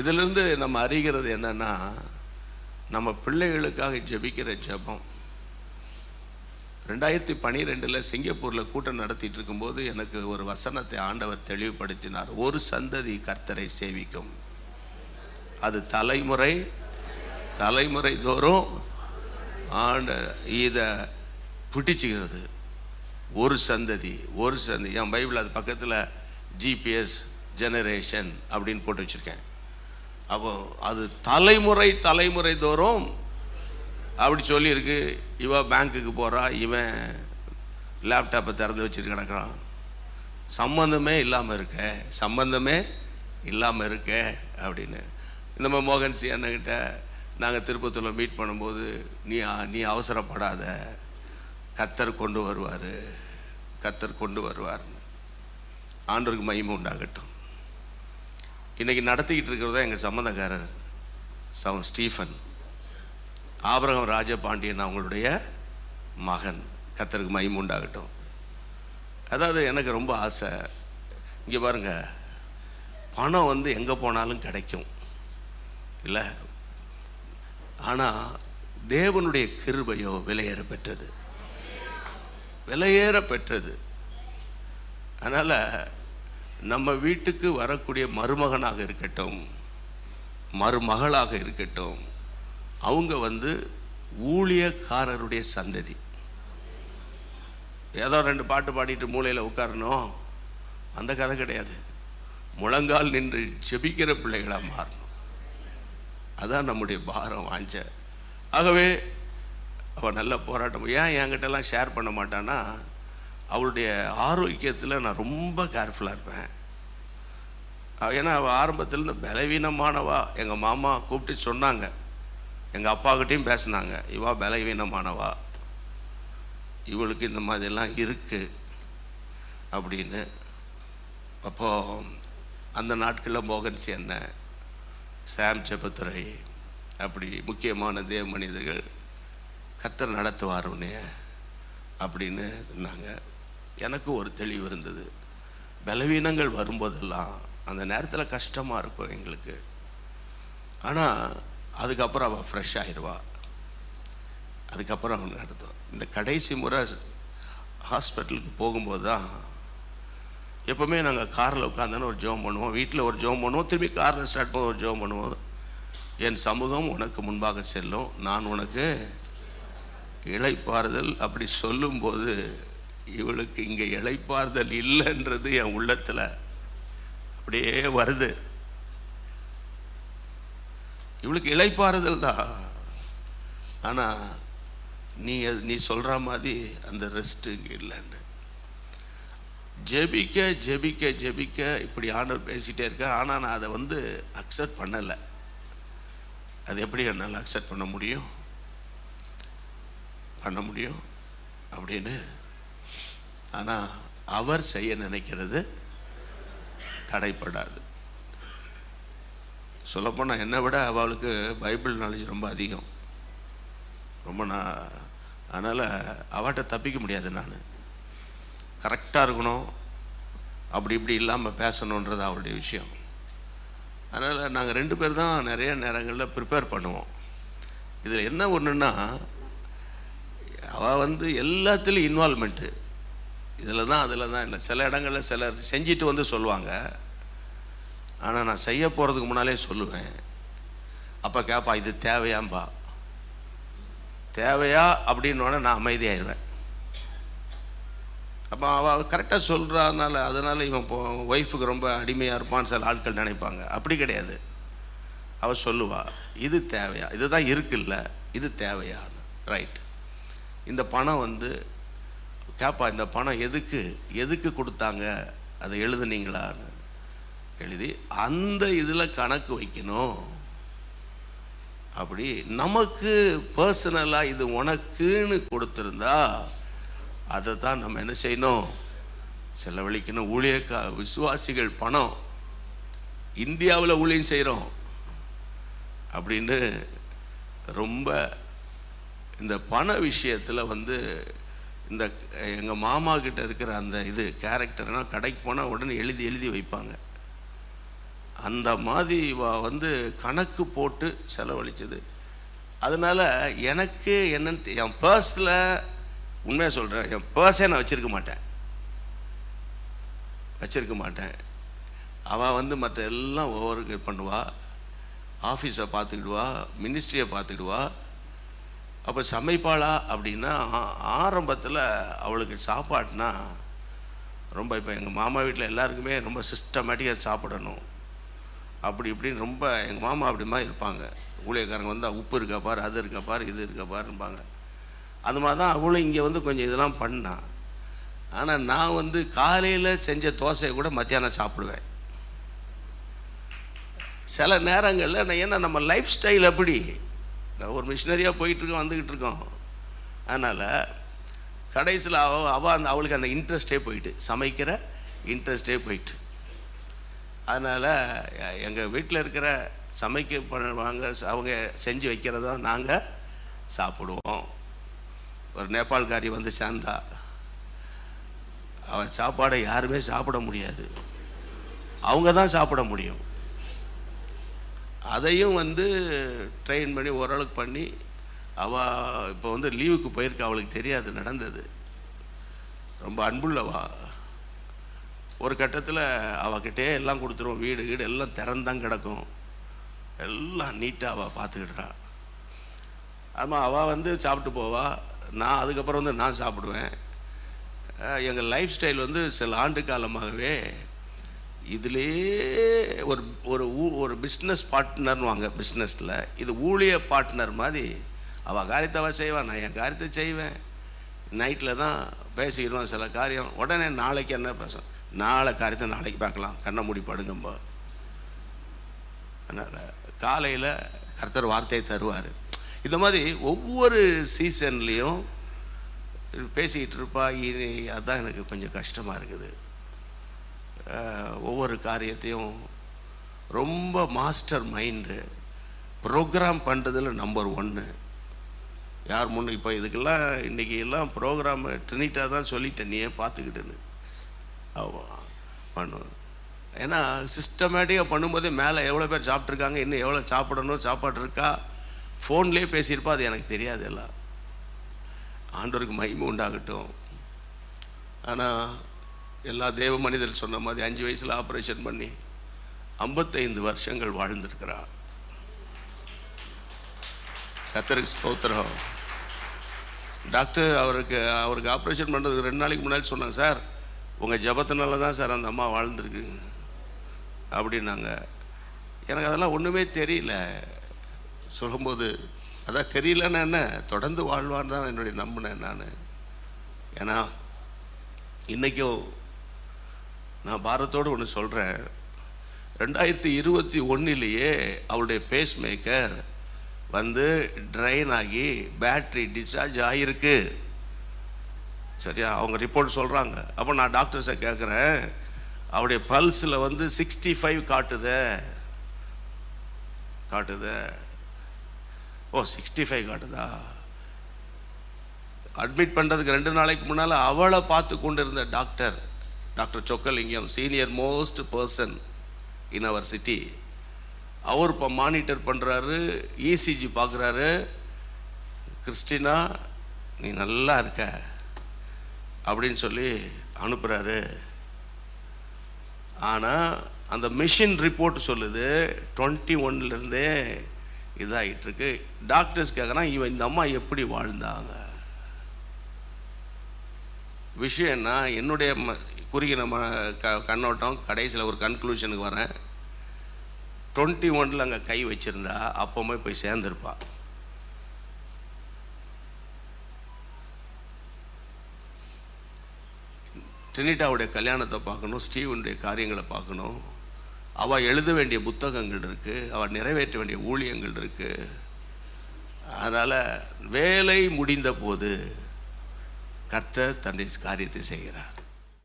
இதிலிருந்து நம்ம அறிகிறது என்னென்னா நம்ம பிள்ளைகளுக்காக ஜெபிக்கிற ஜெபம். ரெண்டாயிரத்தி பனிரெண்டில் சிங்கப்பூரில் கூட்டம் நடத்திட்டு இருக்கும்போது எனக்கு ஒரு வசனத்தை ஆண்டவர் தெளிவுபடுத்தினார். ஒரு சந்ததி கர்த்தரை சேவிக்கும். அது தலைமுறை தலைமுறை தோறும் ஆண்ட இதை பிடிச்சிக்கிறது. ஒரு சந்ததி ஒரு சந்ததி. என் பைபிள் அது பக்கத்தில் ஜிபிஎஸ் ஜெனரேஷன் அப்படின்னு போட்டு வச்சுருக்கேன். அப்போ அது தலைமுறை தலைமுறை தோறும் அப்படி சொல்லியிருக்கு. இவன் பேங்க்குக்கு போகிறா இவன் லேப்டாப்பை திறந்து வச்சுட்டு கிடக்குறான். சம்பந்தமே இல்லாமல் இருக்க சம்பந்தமே இல்லாமல் இருக்க அப்படின்னு. இந்த மாதிரி மோகன் சி அண்ணங்கிட்ட நாங்கள் திருப்பத்தூரில் மீட் பண்ணும்போது நீ நீ அவசரப்படாத. கத்தர் கொண்டு வருவார். கத்தர் கொண்டு வருவார் ஆண்டவருக்கு மயிமை உண்டாகட்டும். இன்றைக்கி நடத்திக்கிட்டு இருக்கிறது தான் எங்கள் சம்மந்தக்காரர் சவுன் ஸ்டீஃபன். ஆபரகம் ராஜபாண்டியன் அவங்களுடைய மகன். கத்தருக்கு மயம் உண்டாகட்டும். அதாவது எனக்கு ரொம்ப ஆசை. இங்கே பாருங்கள் பணம் வந்து எங்கே போனாலும் கிடைக்கும். இல்லை? ஆனால் தேவனுடைய கிருபையோ விலையேற பெற்றது. விலையேற பெற்றது. அதனால் நம்ம வீட்டுக்கு வரக்கூடிய மருமகனாக இருக்கட்டும் மருமகளாக இருக்கட்டும் அவங்க வந்து ஊழியக்காரருடைய சந்ததி. ஏதோ ரெண்டு பாட்டு பாடிட்டு மூலையில் உட்காரணும். அந்த கதை கிடையாது. முழங்கால் நின்று ஜெபிக்கிற பிள்ளைகளாக மாறணும். அதான் நம்முடைய பாரம் வாஞ்ச. ஆகவே அவள் நல்ல போராட்டம். ஏன் என்கிட்டலாம் ஷேர் பண்ண மாட்டான்னா அவளுடைய ஆரோக்கியத்தில் நான் ரொம்ப கேர்ஃபுல்லாக இருப்பேன். ஏன்னா அவள் ஆரம்பத்தில் இந்த பலவீனமானவா. எங்கள் மாமா கூப்பிட்டு சொன்னாங்க. எங்கள் அப்பாக்கிட்டையும் பேசினாங்க. இவா பலவீனமானவா. இவளுக்கு இந்த மாதிரிலாம் இருக்குது அப்படின்னு. அப்போது அந்த நாட்களில் மோகன் சேன சாம் செபத்துறை அப்படி முக்கியமான தேவ மனிதர்கள் கத்தர் நடத்துவார் உன்னைய அப்படின்னு சொன்னாங்க எனக்கு ஒரு தெளிவு இருந்தது. பலவீனங்கள் வரும்போதெல்லாம் அந்த நேரத்தில் கஷ்டமாக இருக்கும் எங்களுக்கு. ஆனால் அதுக்கப்புறம் அவள் ஃப்ரெஷ் ஆயிடுவா அதுக்கப்புறம் அவங்க நடத்தும் இந்த கடைசி முறை ஹாஸ்பிட்டலுக்கு போகும்போது தான் எப்போவுமே நாங்கள் காரில் உட்காந்தோன்னு ஒரு ஜோம் பண்ணுவோம். வீட்டில் ஒரு ஜோம் பண்ணுவோம். திரும்பி காரில் ஸ்டார்ட் பண்ண ஒரு ஜோம் பண்ணுவோம். என் சமூகம் உனக்கு முன்பாக செல்லும். நான் உனக்கு இளைப்பாறுதல் அப்படி சொல்லும்போது இவளுக்கு இங்கே இழைப்பார்தல் இல்லைன்றது என் உள்ளத்தில் அப்படியே வருது. இவளுக்கு இழைப்பாறுதல் தான். ஆனால் நீ அது- நீ சொல்கிற மாதிரி அந்த ரெஸ்ட்டு இங்கே இல்லைன்னு. ஜெபிக்க ஜெபிக்க ஜெபிக்க இப்படி ஆண்டவர் பேசிகிட்டே இருக்கார் ஆனால் நான் அதை வந்து அக்செப்ட் பண்ணலை. அது எப்படி என்னால் அக்செப்ட் பண்ண முடியும்? பண்ண முடியும்? அப்படின்னு ஆனால் அவர் செய்ய நினைக்கிறது தடைப்படாது. சொல்லப்போனால் என்னை விட அவளுக்கு பைபிள் நாலேஜ் ரொம்ப அதிகம். ரொம்ப நான் அதனால் அவட்ட தப்பிக்க முடியாது நான். கரெக்டாக இருக்கணும். அப்படி இப்படி இல்லாமல் பேசணுன்றது அவளுடைய விஷயம். அதனால் நாங்கள் ரெண்டு பேர் தான் நிறைய நேரங்களில் ப்ரிப்பேர் பண்ணுவோம். இதில் என்ன ஒன்றுன்னா அவள் வந்து எல்லாத்துலேயும் இன்வால்மெண்ட்டு இதில் தான் அதில் தான் இல்லை. சில இடங்களில் சிலர் செஞ்சுட்டு வந்து சொல்லுவாங்க. ஆனால் நான் செய்ய போகிறதுக்கு முன்னாலே சொல்லுவேன். அப்போ கேட்பா இது தேவையாம்பா. தேவையா? அப்படின்னோடனே நான் அமைதியாயிருவேன். அப்போ அவள் கரெக்டாக சொல்கிறதுனால அதனால் இவன் இப்போ ஒய்ஃபுக்கு ரொம்ப அடிமையாக இருப்பான்னு சில ஆட்கள் நினைப்பாங்க. அப்படி கிடையாது. அவள் சொல்லுவா இது தேவையா? இதுதான் இருக்குல்ல. இது தேவையான்னு. ரைட் இந்த பணம் வந்து கேப்பா இந்த பணம் எதுக்கு எதுக்கு கொடுத்தாங்க? அதை எழுதுனீங்களான்னு எழுதி அந்த இதில் கணக்கு வைக்கணும். அப்படி நமக்கு பர்சனலாக இது உனக்குன்னு கொடுத்துருந்தா அதை தான் நம்ம என்ன செய்யணும்? செலவழிக்கணும். ஊழியக்கா விசுவாசிகள் பணம். இந்தியாவில் ஊழியம் செய்கிறோம் அப்படின்னு ரொம்ப இந்த பண விஷயத்தில் வந்து இந்த எங்கள் மாமா கிட்ட இருக்கிற அந்த இது கேரக்டர்னால் கடைக்கு போனால் உடனே எழுதி எழுதி வைப்பாங்க. அந்த மாதிரி இவ வந்து கணக்கு போட்டு செலவழிச்சது. அதனால் எனக்கு என்னன்னு என் பர்ஸில் உண்மையாக சொல்கிறேன் என் பர்ஸே நான் வச்சுருக்க மாட்டேன். வச்சுருக்க மாட்டேன். அவள் வந்து மற்ற எல்லாம் ஓவர் பண்ணுவா. ஆஃபீஸை பார்த்துக்கிடுவா மினிஸ்ட்ரியை பார்த்துக்கிடுவா. அப்போ சமைப்பாளா அப்படின்னா ஆரம்பத்தில் அவளுக்கு சாப்பாடுனா ரொம்ப இப்போ எங்கள் மாமா வீட்டில் எல்லாருக்குமே ரொம்ப சிஸ்டமேட்டிக்காக சாப்பிடணும். அப்படி இப்படின்னு ரொம்ப எங்கள் மாமா அப்படிமா இருப்பாங்க. ஊழியக்காரங்க வந்து உப்பு இருக்கா பார் அது இருக்கா பார் இது இருக்கா பாருப்பாங்க அது மாதிரி தான் அவளும் இங்கே வந்து கொஞ்சம் இதெல்லாம் பண்ணான் ஆனால் நான் வந்து காலையில் செஞ்ச தோசையை கூட மத்தியானம் சாப்பிடுவேன். சில நேரங்களில் நான் ஏன்னா நம்ம லைஃப் ஸ்டைல் அப்படி. நான் ஒரு மிஷினரியாக போயிட்டுருக்கோம் வந்துக்கிட்டு இருக்கோம். அதனால் கடைசியில் அவ அவள் அந்த அவளுக்கு அந்த இன்ட்ரெஸ்ட்டே போயிட்டு சமைக்கிற இன்ட்ரெஸ்டே போயிட்டு. அதனால் எங்கள் வீட்டில் இருக்கிற சமைக்க பண்ணுவாங்க அவங்க செஞ்சு வைக்கிறதா நாங்கள் சாப்பிடுவோம். ஒரு நேபாள்காரி வந்து சேர்ந்தா அவன் சாப்பாடை யாருமே சாப்பிட முடியாது. அவங்க தான் சாப்பிட முடியும். அதையும் வந்து ட்ரெயின் பண்ணி ஓரளவுக்கு பண்ணி அவள் இப்போ வந்து லீவுக்கு போயிருக்கா அவளுக்கு தெரியாது நடந்தது. ரொம்ப அன்புள்ளவா. ஒரு கட்டத்தில் அவகிட்டே எல்லாம் கொடுத்துருவோம் வீடு வீடு எல்லாம் திறந்தான் கிடக்கும். எல்லாம் நீட்டாக அவள் பார்த்துக்கிட்டுறா ஆமாம் அவள் வந்து சாப்பிட்டு போவா. நான் அதுக்கப்புறம் வந்து நான் சாப்பிடுவேன். எங்கள் லைஃப் ஸ்டைல் வந்து சில ஆண்டு காலமாகவே இதுலேயே ஒரு ஒரு ஊ ஒரு பிஸ்னஸ் பார்ட்னர்னுவாங்க பிஸ்னஸில் இது ஊழிய பார்ட்னர் மாதிரி அவள் காரியத்தை அவள் செய்வான் நான் என் காரியத்தை செய்வேன். நைட்டில் தான் பேசிக்கிறோம் சில காரியம். உடனே நாளைக்கு என்ன பேசும் நாளை காரியத்தை நாளைக்கு பார்க்கலாம். கண்ணை மூடி படுங்கம்பா. அதனால் காலையில் கர்த்தர் வார்த்தையை தருவார். இந்த மாதிரி ஒவ்வொரு சீசன்லேயும் பேசிக்கிட்டு இருப்பா இனி அதான் எனக்கு கொஞ்சம் கஷ்டமாக இருக்குது. ஒவ்வொரு காரியத்தையும் ரொம்ப மாஸ்டர் மைண்டு ப்ரோக்ராம் பண்ணுறதுல நம்பர் ஒன்று யார் முன்னே இப்போ இதுக்கெல்லாம் இன்றைக்கி எல்லாம் ப்ரோக்ராம் ட்ரினிட்டாக தான் சொல்லிட்டேன் நீயே பார்த்துக்கிட்டுன்னு. ஆமாம் பண்ணுவேன் ஏன்னா சிஸ்டமேட்டிக்காக பண்ணும்போது மேலே எவ்வளோ பேர் சாப்பிட்ருக்காங்க இன்னும் எவ்வளோ சாப்பிடணும் சாப்பாடு இருக்கா? ஃபோன்லேயே பேசியிருப்பா அது எனக்கு தெரியாது எல்லாம். ஆண்டோருக்கு மகிமை உண்டாகட்டும். ஆனால் எல்லா தேவ மனிதர் சொன்ன மாதிரி அஞ்சு வயசில் ஆப்ரேஷன் பண்ணி ஐம்பத்தைந்து வருஷங்கள் வாழ்ந்திருக்கிறா கத்தருக்கு ஸ்தோத்திரம். டாக்டர் அவருக்கு அவருக்கு ஆப்ரேஷன் பண்ணுறதுக்கு ரெண்டு நாளைக்கு முன்னாடி சொன்னாங்க சார் உங்கள் ஜபத்தினால தான் சார் அந்த அம்மா வாழ்ந்துருக்கு. அப்படின்னாங்க. எனக்கு அதெல்லாம் ஒன்றுமே தெரியல. சொல்லும்போது அதான் தெரியலன்னா என்ன? தொடர்ந்து வாழ்வான்னு தான் என்னுடைய நம்பினேன் நான். ஏன்னா இன்றைக்கும் நான் பாரத்தோடு ஒன்று சொல்கிறேன் ரெண்டாயிரத்தி இருபத்தி ஒன்றிலேயே அவளுடைய பேஸ் மேக்கர் வந்து ட்ரைன் ஆகி பேட்ரி டிஸ்சார்ஜ் ஆகியிருக்கு சரியா? அவங்க ரிப்போர்ட் சொல்கிறாங்க அப்போ நான் டாக்டர்ஸை கேட்குறேன் அவருடைய பல்ஸில் வந்து சிக்ஸ்டி ஃபைவ் காட்டுதே. காட்டுது. ஓ சிக்ஸ்டி ஃபைவ் காட்டுதா? அட்மிட் பண்ணுறதுக்கு ரெண்டு நாளைக்கு முன்னால் அவளை பார்த்து கொண்டு இருந்த doctor doctor Chockalingam senior most person in our city அவர் இப்போ மானிட்டர் பண்ணுறாரு இசிஜி பார்க்குறாரு கிறிஸ்டினா நீ நல்லா இருக்க அப்படின்னு சொல்லி அனுப்புகிறாரு ஆனால் அந்த மிஷின் ரிப்போர்ட் சொல்லுது டுவெண்ட்டி ஒன்லேருந்தே இதாகிட்டுருக்கு டாக்டர்ஸ் கேட்குறான் இவன் இந்த அம்மா எப்படி வாழ்ந்தாங்க? விஷயம் என்ன என்னுடைய குறுகிய குறுகின ம க கண்ணோட்டம் கடைசியில் ஒரு கன்க்ளூஷனுக்கு வரேன். டுவெண்ட்டி ஒனில் அங்கே கை வச்சுருந்தா அப்போவுமே போய் சேர்ந்துருப்பா. ட்ரினிட்டாவுடைய கல்யாணத்தை பார்க்கணும் ஸ்டீவனுடைய காரியங்களை பார்க்கணும். அவள் எழுத வேண்டிய புத்தகங்கள் இருக்குது அவள் நிறைவேற்ற வேண்டிய ஊழியங்கள் இருக்குது அதனால் வேலை முடிந்த போது கர்த்தர் தன்னுடைய காரியத்தை செய்கிறார்.